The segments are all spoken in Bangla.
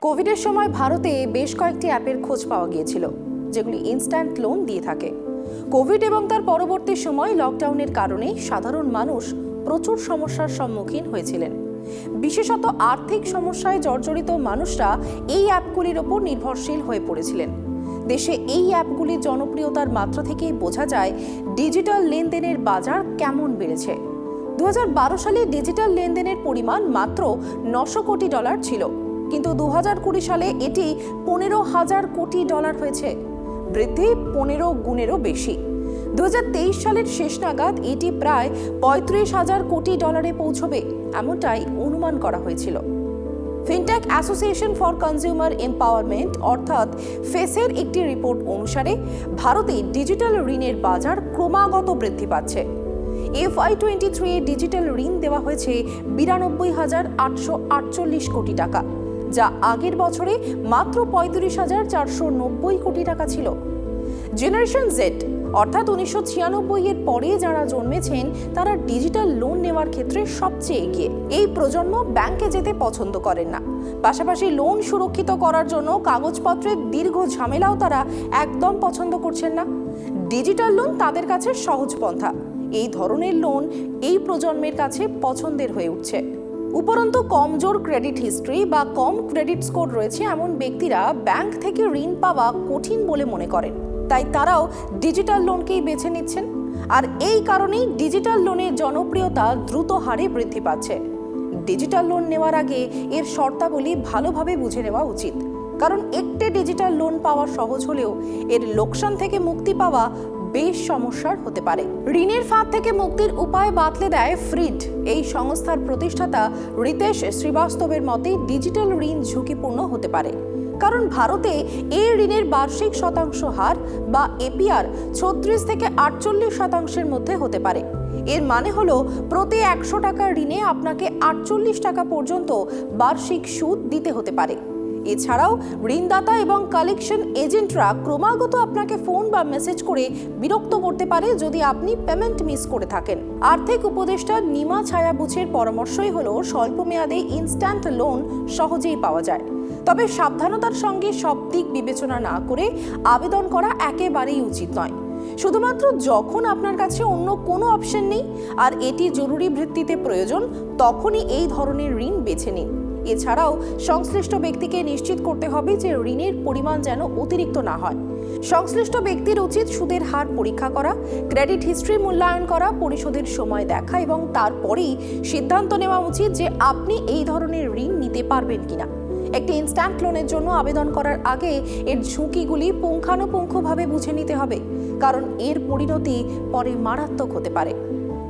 কোভিডের সময় ভারতে বেশ কয়েকটি অ্যাপের খোঁজ পাওয়া গিয়েছিল, যেগুলি ইনস্ট্যান্ট লোন দিয়ে থাকে। কোভিড এবং তার পরবর্তী সময় লকডাউনের কারণে সাধারণ মানুষ প্রচুর সমস্যার সম্মুখীন হয়েছিলেন। বিশেষত আর্থিক সমস্যায় জর্জরিত মানুষরা এই অ্যাপগুলির ওপর নির্ভরশীল হয়ে পড়েছিলেন। দেশে এই অ্যাপগুলির জনপ্রিয়তার মাত্রা থেকেই বোঝা যায়, ডিজিটাল লেনদেনের বাজার কেমন বেড়েছে। দু হাজার বারো সালে ডিজিটাল লেনদেনের পরিমাণ মাত্র নশো কোটি ডলার ছিল। কিন্তু দু কুড়ি সালে এটি পনেরো হাজার কোটি ডলার হয়েছে। বৃদ্ধি পনেরো গুণেরও বেশি। দু হাজার তেইশ সালের শেষ নাগাদ এটি প্রায় পঁয়ত্রিশ হাজার কোটি ডলারে পৌঁছবে, এমনটাই অনুমান করা হয়েছিল। Fintech association for consumer empowerment, অর্থাৎ ফেসের একটি রিপোর্ট অনুসারে, ভারতে ডিজিটাল ঋণের বাজার ক্রমাগত বৃদ্ধি পাচ্ছে। এফআই টোয়েন্টি থ্রি ডিজিটাল ঋণ দেওয়া হয়েছে বিরানব্বই হাজার আটশো আটচল্লিশ কোটি টাকা, যা আগের বছরে মাত্র পঁয়ত্রিশ হাজার চারশো নব্বই কোটি টাকা ছিল। জেনারেশন জেড অর্থাৎ উনিশশো ছিয়ানব্বই এর পরে যারা জন্মেছেন, তারা ডিজিটাল লোন নেওয়ার ক্ষেত্রে সবচেয়ে এগিয়ে। এই প্রজন্ম ব্যাংকে যেতে পছন্দ করেন না। পাশাপাশি লোন সুরক্ষিত করার জন্য কাগজপত্রের দীর্ঘ ঝামেলাও তারা একদম পছন্দ করছেন না। ডিজিটাল লোন তাদের কাছে সহজ পন্থা। এই ধরনের লোন এই প্রজন্মের কাছে পছন্দের হয়ে উঠছে। উপরন্তু কমজোর ক্রেডিট হিস্ট্রি বা কম ক্রেডিট স্কোর রয়েছে এমন ব্যক্তিরা ব্যাংক থেকে ঋণ পাওয়া কঠিন বলে মনে করেন। তাই তারাও ডিজিটাল লোনকেই বেছে নিচ্ছেন? আর এই কারণেই ডিজিটাল লোনের জনপ্রিয়তা দ্রুত হারে বৃদ্ধি পাচ্ছে। ডিজিটাল লোন নেওয়ার আগে এর শর্তাবলী ভালোভাবে বুঝে নেওয়া উচিত। কারণ একটি ডিজিটাল লোন পাওয়া সহজ হলেও এর লোকসান থেকে মুক্তি পাওয়া বেশ সমস্যার হতে পারে। ঋণের ফাঁদ থেকে মুক্তির উপায় বাতলে দেয় ফ্রিড। এই সংস্থার প্রতিষ্ঠাতা রিতেশ শ্রীবাস্তবের মতে ডিজিটাল ঋণ ঝুঁকিপূর্ণ হতে পারে। কারণ ভারতে এই ঋণের বার্ষিক শতাংশ হার বা এপিআর ছত্রিশ থেকে আটচল্লিশ শতাংশের মধ্যে হতে পারে। এর মানে হলো প্রতি একশো টাকা ঋণে আপনাকে আটচল্লিশ টাকা পর্যন্ত বার্ষিক সুদ দিতে হতে পারে। এছাড়াও ঋণদাতা এবং কালেকশন এজেন্টরা ক্রমাগত আপনাকে ফোন বা মেসেজ করে বিরক্ত করতে পারে যদি আপনি পেমেন্ট মিস করে থাকেন। আর্থিক উপদেষ্টা নিমা ছায়াবুছের পরামর্শই হলো স্বল্প মেয়াদে ইনস্ট্যান্ট লোন সহজেই পাওয়া যায়। তবে সাবধানতার সঙ্গে সব দিক বিবেচনা না করে আবেদন করা একেবারেই উচিত নয়। শুধুমাত্র যখন আপনার কাছে অন্য কোনো অপশন নেই আর এটি জরুরি ভিত্তিতে প্রয়োজন, তখনই এই ধরনের ঋণ বেছে নিন। এছাড়াও সংশ্লিষ্ট ব্যক্তিকে নিশ্চিত করতে হবে যে ঋণের পরিমাণ যেন অতিরিক্ত না হয়। সংশ্লিষ্ট ব্যক্তির উচিত সুদের হার পরীক্ষা করা, ক্রেডিট হিস্ট্রি মূল্যায়ন করা, পরিশোধের সময় দেখা এবং তারপরেই সিদ্ধান্ত নেওয়া উচিত যে আপনি এই ধরনের ঋণ নিতে পারবেন কিনা। একটি ইনস্ট্যান্ট লোনের জন্য আবেদন করার আগে এর ঝুঁকিগুলি পুঙ্খানুপুঙ্খভাবে বুঝে নিতে হবে, কারণ এর পরিণতি পরে মারাত্মক হতে পারে।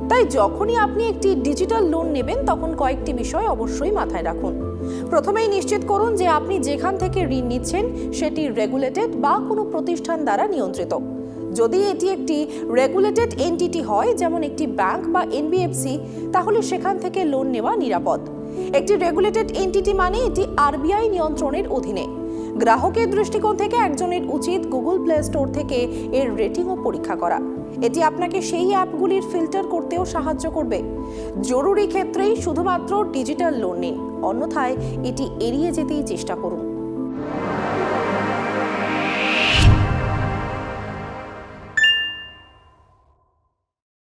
তাই যখনই আপনি একটি ডিজিটাল লোন নেবেন, তখন কয়েকটি বিষয় অবশ্যই মাথায় রাখুন। প্রথমেই নিশ্চিত করুন যে আপনি যেখান থেকে ঋণ নিচ্ছেন, সেটি রেগুলেটেড বা কোনো প্রতিষ্ঠান দ্বারা নিয়ন্ত্রিত। যদি এটি একটি রেগুলেটেড এনটিটি হয়, যেমন একটি ব্যাংক বা এনবিএফসি তাহলে সেখান থেকে লোন নেওয়া নিরাপদ। একটি রেগুলেটেড এন্টিটি মানে এটি আরবিআই নিয়ন্ত্রণের অধীনে। গ্রাহকের দৃষ্টিকোণ থেকে একজনের উচিত গুগল প্লে স্টোর থেকে এর রেটিংও পরীক্ষা করা। এটি আপনাকে সেই অ্যাপগুলির ফিল্টার করতেও সাহায্য করবে। জরুরি ক্ষেত্রেই শুধুমাত্র ডিজিটাল লোন নিন। অন্যথায় এটি এড়িয়ে যেতেই চেষ্টা করুন।